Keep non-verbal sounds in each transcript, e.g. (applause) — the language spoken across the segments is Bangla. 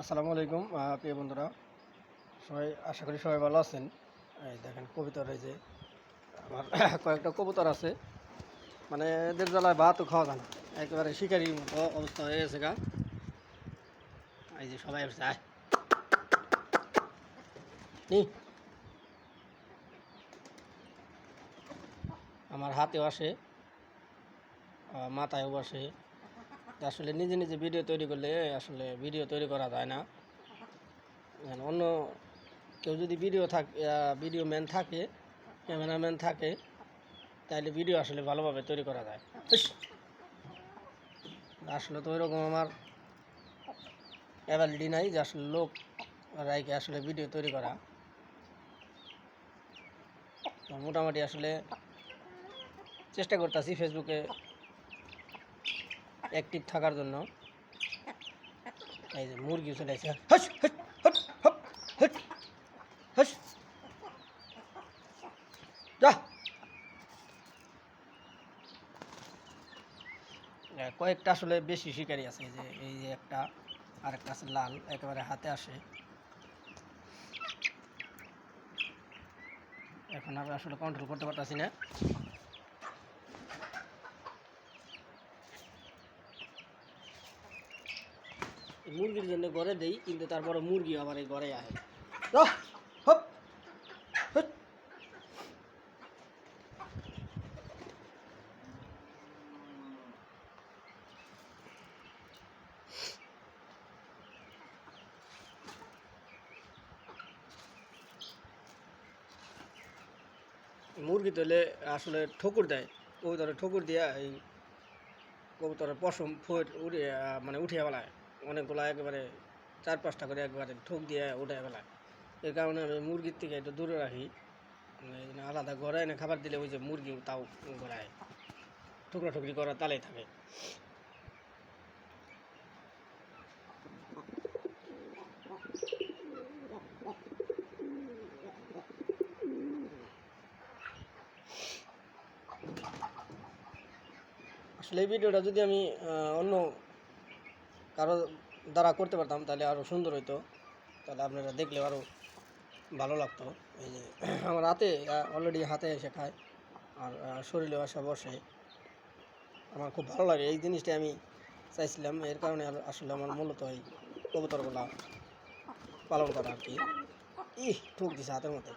আসসালামু আলাইকুম প্রিয় বন্ধুরা। সবাই, আশা করি সবাই ভালো আছেন। এই দেখেন কবুতর, এই যে আমার (coughs) কয়েকটা কবুতর আছে। মানে এদের জ্বালায় ভাতও খাওয়া যায় না। একেবারে শিকারির মতো অবস্থা হয়ে গেছে গা। এই যে সবাই নি। আমার হাতেও আসে মাথায়ও তা আসলে নিজে নিজে ভিডিও তৈরি করলে আসলে ভিডিও তৈরি করা যায় না। অন্য কেউ যদি ভিডিও থাক ভিডিও ম্যান থাকে ক্যামেরাম্যান থাকে তাহলে ভিডিও আসলে ভালোভাবে তৈরি করা যায়! আসলে তো ওইরকম আমার অ্যাবিলিটি নাই যে আসলে লোক রাইকে আসলে ভিডিও তৈরি করা। মোটামুটি আসলে চেষ্টা করতেছি ফেসবুকে অ্যাক্টিভ থাকার জন্য। এই যে মুরগি চলে হাস হাস হাস হাস হাস হাস যা। কয়েকটা আসলে বেশি শিকারি আছে যে, এই যে একটা আর একটা আছে লাল, একেবারে হাতে আসে। এখন আর আসলে কন্ট্রোল করতে পারতাছি না। মুরগির জন্য ঘরে দেই কিন্তু তারপরে মুরগি আবার এই ঘরে আহে! হপ! মুরগি তোলে আসলে ঠকুর দেয় কবুতরে ঠকুর দিয়া এই কবুতরের পশম ফুট উড়ে মানে উঠিয়ে ফেলায় অনেকগুলো একেবারে চার পাঁচটা করে একবারে ঠোক দিয়ে উঠে ফেলায় এর কারণে আমি মুরগির থেকে একটু দূরে রাখি। মানে আলাদা গড়ায় না খাবার দিলে ওই যে মুরগি তাও গড়ায় টুকরা টুকরি করা তালেই থাকে। আসলে এই ভিডিওটা যদি আমি অন্য কারও দ্বারা করতে পারতাম, তাহলে আরও সুন্দর হইতো। তাহলে আপনারা দেখলে আরও ভালো লাগতো। এই যে, (clears throat) আমার হাতে অলরেডি হাতে এসে খায়, আর শরীরে আসা বসে। আমার খুব ভালো লাগে। এই জিনিসটা আমি চাইছিলাম। এর কারণে আসলে আমার মূলত এই কবুতরগুলা পালন করা আর কি। ই ঠুক দিছে হাতের মধ্যে।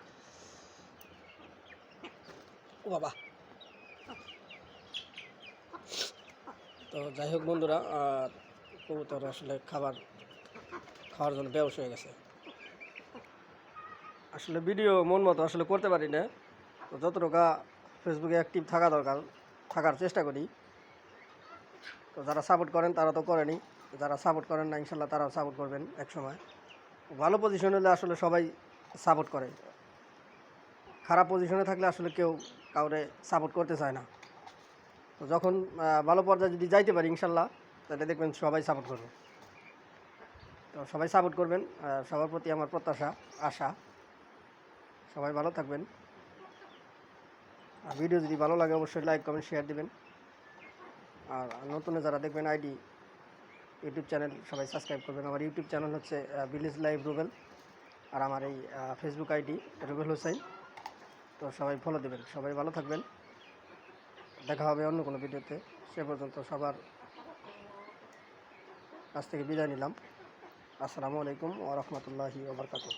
ও বাবা। তো যাই হোক বন্ধুরা কবুতর আসলে খাবার খাওয়ার জন্য ব্যবসা হয়ে গেছে। আসলে ভিডিও মন মতো আসলে করতে পারি না। তো যতটুকু ফেসবুকে অ্যাক্টিভ থাকা দরকার, থাকার চেষ্টা করি। তো যারা সাপোর্ট করেন, তারা তো করেনি। যারা সাপোর্ট করেন না, ইনশাল্লাহ তারাও সাপোর্ট করবেন এক সময় ভালো পজিশন হলে আসলে সবাই সাপোর্ট করে। খারাপ পজিশনে থাকলে আসলে কেউ কাউরে সাপোর্ট করতে চায় না। তো যখন ভালো পর্যায়ে যদি যাইতে পারি, ইনশাল্লাহ তাহলে দেখবেন সবাই সাপোর্ট করবে। তো সবাই সাপোর্ট করবেন সবার প্রতি আমার প্রত্যাশা, আশা। সবাই ভালো থাকবেন। আর ভিডিও যদি ভালো লাগে, অবশ্যই লাইক কমেন্ট শেয়ার দেবেন। আর নতুন যারা দেখবেন আইডি ইউটিউব চ্যানেল সবাই সাবস্ক্রাইব করবেন। আমার ইউটিউব চ্যানেল হচ্ছে ভিলেজ লাইভ রুবেল আর আমার এই ফেসবুক আইডি রুবেল হোসেন তো সবাই ফলো দেবেন। সবাই ভালো থাকবেন। দেখা হবে অন্য কোনো ভিডিওতে সে পর্যন্ত সবার কাছ থেকে বিদায় নিলাম। আসসালামু আলাইকুম ওরহমতুল্লাহি ওবরকাতুহ